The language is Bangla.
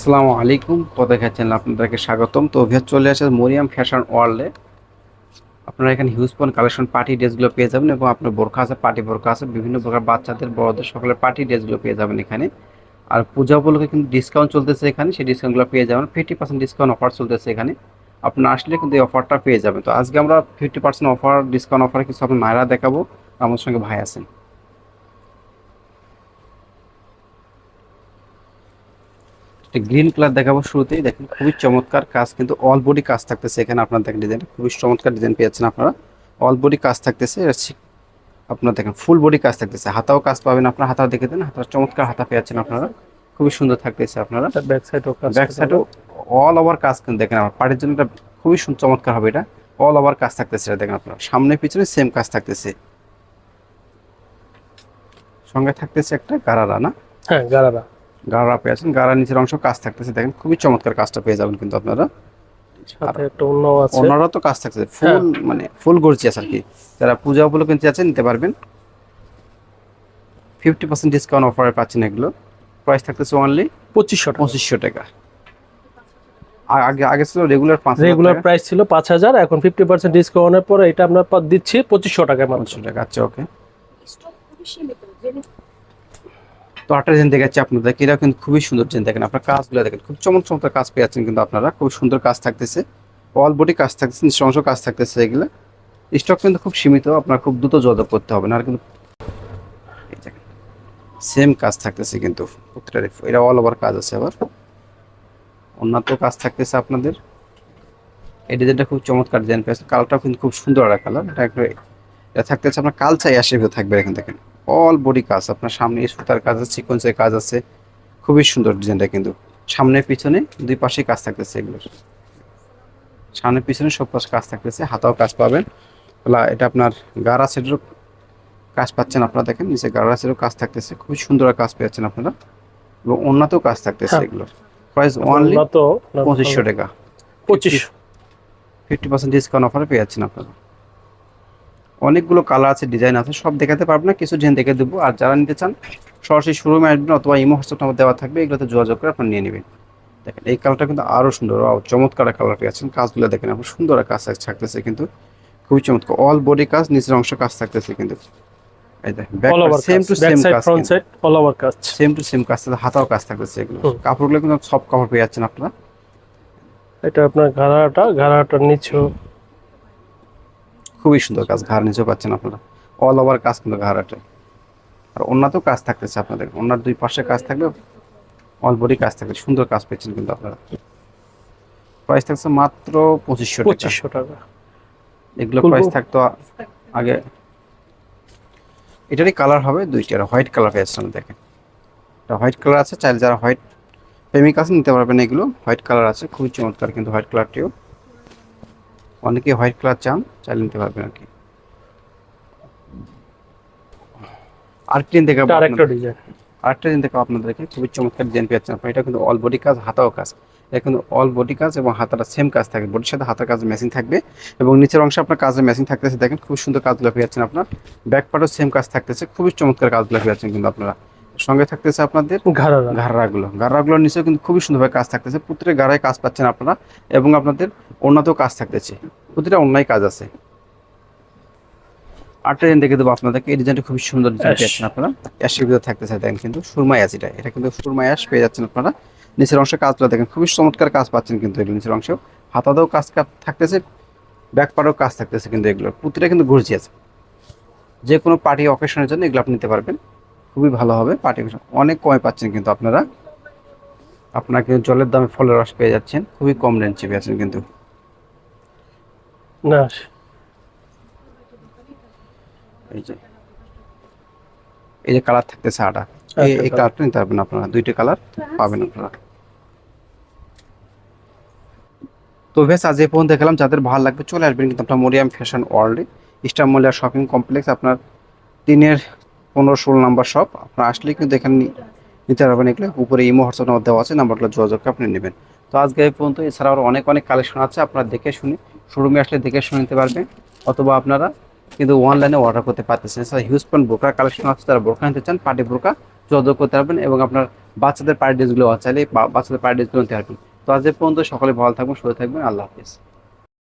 আসসালামু আলাইকুম। পতাকা চ্যানেল আপনাদেরকে স্বাগতম। তো ভিয়ার চলে আসে মরিয়াম ফ্যাশন ওয়ার্ল্ডে। আপনারা এখানে হিউজ পন কালেকশন পার্টি ড্রেসগুলো পেয়ে যাবেন এবং আপনার বোরখা আছে পার্টি বোরখা আছে, বিভিন্ন প্রকার বাচ্চাদের, বড়দের সকলের পার্টি ড্রেসগুলো পেয়ে যাবেন এখানে। আর পূজা উপলক্ষে কিন্তু ডিসকাউন্ট চলতেছে এখানে, সেই ডিসকাউন্টগুলো পেয়ে যাবেন। ফিফটি পার্সেন্ট ডিসকাউন্ট অফার চলতেছে এখানে। আপনারা আসলে কিন্তু এই অফারটা পেয়ে যাবেন। তো আজকে আমরা ফিফটি পার্সেন্ট অফার ডিসকাউন্ট অফারে কিছু আপনার নায়রা দেখাবো। আমার সঙ্গে ভাই আছেন। একটা গ্রিন কালার দেখাবো শুরুতেই। দেখেন খুবই চমৎকার কাজ কিন্তু অল বডি কাজ থাকতেছে এখানে আপনার দেখেন ডিজাইন খুবই চমৎকার ডিজাইন পেয়েছেন আপনারা। অল বডি কাজ থাকতেছে আপনার দেখেন ফুল বডি কাজ থাকতেছে। হাতাও কাজ পাবেন আপনারা হাতা দেখে দেন হাতার চমৎকার হাতা পেয়েছেন আপনারা। খুবই সুন্দর থাকতেছে আপনারা। ব্যাক সাইডও ব্যাক সাইডও অল ওভার কাজ কিন্তু দেখেন আমার পাড়ির জন্য এটা খুবই চমৎকার হবে এটা। অল ওভার কাজ থাকতেছে এটা দেখেন আপনারা। সামনে পিছনে সেম কাজ থাকতেছে। সঙ্গে থাকতেছে একটা গারারা না? হ্যাঁ গারারা। গাড়া পেয়েছেন গাড়ার নিচের অংশ কাজ থাকতেছে দেখেন খুবই চমৎকার কাজটা পেয়ে যাবেন কিন্তু আপনারা। সাথে একটা অন্যও আছে। ওনারা তো কাজ থাকছে ফুল মানে ফুল গর্জিয়াস আর কি। যারা পূজা উপলক্ষে নিতে যাচ্ছেন নিতে পারবেন। ফিফটি পার্সেন্ট ডিসকাউন্ট অফারে পাচ্ছেন এগুলো। প্রাইস থাকতেছে অনলি পঁচিশশো টাকা। পঁচিশশো টাকা। আগে আগে ছিল রেগুলার পাঁচ হাজার রেগুলার প্রাইস ছিল পাঁচ হাজার এখন ফিফটি পার্সেন্ট ডিসকাউন্টের পরে এটা আমরা দিচ্ছি পঁচিশশো মাত্র। পঁচিশশো টাকা আচ্ছা ওকে তো আটটা ডিজাইন দেখাচ্ছি আপনাদের। এরা কিন্তু খুবই সুন্দর ডিজাইন দেখেন, আপনার কাজগুলো দেখেন। খুব চমৎকার চমৎকার কাজ পেয়ে যাচ্ছেন কিন্তু আপনারা, খুব সুন্দর কাজ থাকতেছে। অল বডি কাজ থাকতেছে অংশ কাজ থাকতেছে এগুলো। স্টক কিন্তু খুব সীমিত, আপনার খুব দ্রুত যোগাযোগ করতে হবে না আর কিন্তু সেম কাজ থাকতেছে কিন্তু প্রত্যেকটা এটা অল ওভার কাজ আছে আবার। উন্নত কাজ থাকতেছে আপনাদের। এই ডিজাইনটা খুব চমৎকার ডিজাইন পেয়েছে কালারটাও কিন্তু খুব সুন্দর একটা কালার এটা একটু, এটা থাকতেছে আপনার কালচাই আসে থাকবে এখান থেকে। অল বডি কাজ আপনার সামনে সুতার কাজ আছে সিকোয়েন্সের কাজ আছে। খুবই সুন্দর ডিজাইনটা কিন্তু। সামনে পিছনে দুই পাশে কাজ থাকতেছে এগুলোর। সামনে পিছনে সব পাশে কাজ থাকতেছে হাতাও কাজ পাবেন। এটা আপনার গাড়া সেটেরও কাজ পাচ্ছেন আপনারা দেখেন নিচে গাড়া সেটেরও কাজ থাকতেছে। খুবই সুন্দর কাজ পেয়েছেন আপনারা। এবং অন্যতেও কাজ থাকতেছে হ্যাঁ। এগুলোর। প্রাইস অনলি পঁচিশশো টাকা। পঁচিশশো ফিফটি পার্সেন্ট ডিসকাউন্ট অফারে পেয়ে যাচ্ছেন আপনারা। অনেকগুলো কালার আছে ডিজাইন আছে সব দেখাতে পারব না কিছু ডিজাইন দেখে দেবো। আর যারা নিতে চান সরাসরি শোরুমে আসবেন অথবা ইমো হোয়াটসঅ্যাপ নাম্বার দেওয়া থাকবে এগুলোতে যোগাযোগ করে আপনারা নিয়ে নেবেন। দেখেন এই কালারটা কিন্তু আরও সুন্দর। চমৎকার কালার পেয়ে কাজগুলো দেখেন আপনার সুন্দর কাজ থাকতেছে কিন্তু। খুবই চমৎকার। অল বডি কাজ নিচের অংশ কাজ থাকতেছে কিন্তু। সেম টু সেম কাজ ফ্রন্ট অল ওভার কাজ সেম টু সেম কাজ। হাতাও কাজ থাকতেছে এগুলো। কাপড়গুলো কিন্তু সব কাপড় পেয়ে যাচ্ছেন আপনারা। এটা আপনার ঘাড়াটা ঘাড়াটার নিচেও খুবই সুন্দর কাজ ঘাড় নিচেও পাচ্ছেন আপনারা। অল ওভার কাজ কিন্তু ঘাড়াটে আর অন্যতেও কাজ থাকতেছে আপনাদের। ওনার দুই পাশে কাজ থাকবে অল বডি কাজ থাকবে। সুন্দর কাজ পেয়েছেন কিন্তু আপনারা। প্রাইস থাকছে মাত্র পঁচিশশো পঁচিশশো টাকা। এগুলো? প্রাইস থাকতো আগে। এটারই কালার হবে দুইটার হোয়াইট কালার পেয়েছেন দেখেন। এটা হোয়াইট কালার আছে চাইলে যারা হোয়াইট প্রেমিক আছে নিতে পারবেন এগুলো। হোয়াইট কালার আছে খুবই চমৎকার কিন্তু হোয়াইট কালারটিও অনেকে হোয়াইট কালার চান চাইলে নিতে পারবেন আর কি। আরেকটি দেখাবো এটা আরেকটা ডিজাইন আরেকটা ডিজাইন দেখাবো আপনাদেরকে খুবই চমৎকার ডিজাইন পেয়েছেন আপনার। এটা কিন্তু অল বডি কাজ হাতাও কাজ। এটা কিন্তু অল বডি কাজ এবং হাতাটা সেম কাজ থাকবে বডির সাথে হাতার কাজ মেশিন থাকবে এবং নিচের অংশে আপনার কাজের মেশিন থাকতেছে। দেখেন খুব সুন্দর কাজগুলো পেয়েছেন আপনার। ব্যাক পার্টও সেম কাজ থাকতেছে। খুবই চমৎকার কাজগুলো পেয়েছেন কিন্তু আপনারা। সঙ্গে থাকতেছে আপনাদের ঘাড়াগুলো। ঘাড়াগুলোর নিচেও কিন্তু খুবই সুন্দরভাবে কাজ থাকতেছে। পুত্রের গাড়ায় কাজ পাচ্ছেন আপনারা এবং আপনাদের অন্যতেও কাজ থাকতেছে। প্রতিটা অন্যায় কাজ আছে। আরেকটা ডিজাইন দেখে দেবো আপনাদেরকে। এই ডিজাইনটা খুবই সুন্দর ডিজাইন। পেয়েছেন আপনারা। অ্যাশের ভিতরে থাকতেছে দেখেন কিন্তু সুরমাই আছে এটা। এটা কিন্তু সুরমাই অ্যাশ পেয়ে যাচ্ছেন আপনারা। নিচের অংশে কাজগুলো দেখেন খুবই চমৎকার কাজ পাচ্ছেন কিন্তু এগুলো নিচের অংশেও। হাতাতেও কাজ থাকতেছে ব্যাক পাড়েও কাজ থাকতেছে কিন্তু এগুলো। প্রতিটা কিন্তু গর্জি আছে। যে কোনো পার্টি অকেশনের জন্য এগুলো আপনি নিতে পারবেন। খুবই ভালো হবে পার্টি অকেশন অনেক কমে পাচ্ছেন কিন্তু আপনারা। আপনাকে জলের দামে ফলের রস পেয়ে যাচ্ছেন। খুবই কম রেঞ্জে পেয়ে যাচ্ছেন কিন্তু। না। এই যে। এই যে কালার থাকতেছে আটা। এই এই কালারটা নিতে পারবেন আপনারা। দুইটা কালার পাবেন আপনারা। তো বেশ আজ এই পর্যন্ত দেখালাম। যাদের ভালো লাগবে চলে আসবেন কিন্তু আপনার মরিয়াম ফ্যাশন ওয়ার্ল্ডে স্টার মলিয়া শপিং কমপ্লেক্স আপনার তিনের পনেরো ষোলো নাম্বার শপ আপনার আসলেই কিন্তু এখানে নিতে পারবেন। এগুলো উপরে ইমো হোয়াটসঅ্যাপ নাম্বার দেওয়া আছে। নাম্বারগুলো যোগাযোগ করে আপনি নেবেন। তো আজকে এই পর্যন্ত এছাড়াও আরও অনেক অনেক কালেকশন আছে। আপনারা দেখে শুনে শোরুমে আসলে দেখে শুনে নিতে পারবেন অথবা আপনারা কিন্তু অনলাইনে অর্ডার করতে পারতেছেন। Sir huge point broker collection আছে তারা বোরকা নিতে চান পার্টি বোরকা যোগাযোগ করতে পারবেন এবং আপনার বাচ্চাদের পার্টি ড্রেসগুলো চাইলে বাচ্চাদের পার্টি ড্রেসগুলো নিতে পারবেন। তো আজ পর্যন্ত সকলে ভালো থাকবেন, সুস্থ থাকবেন। আল্লাহ হাফিজ।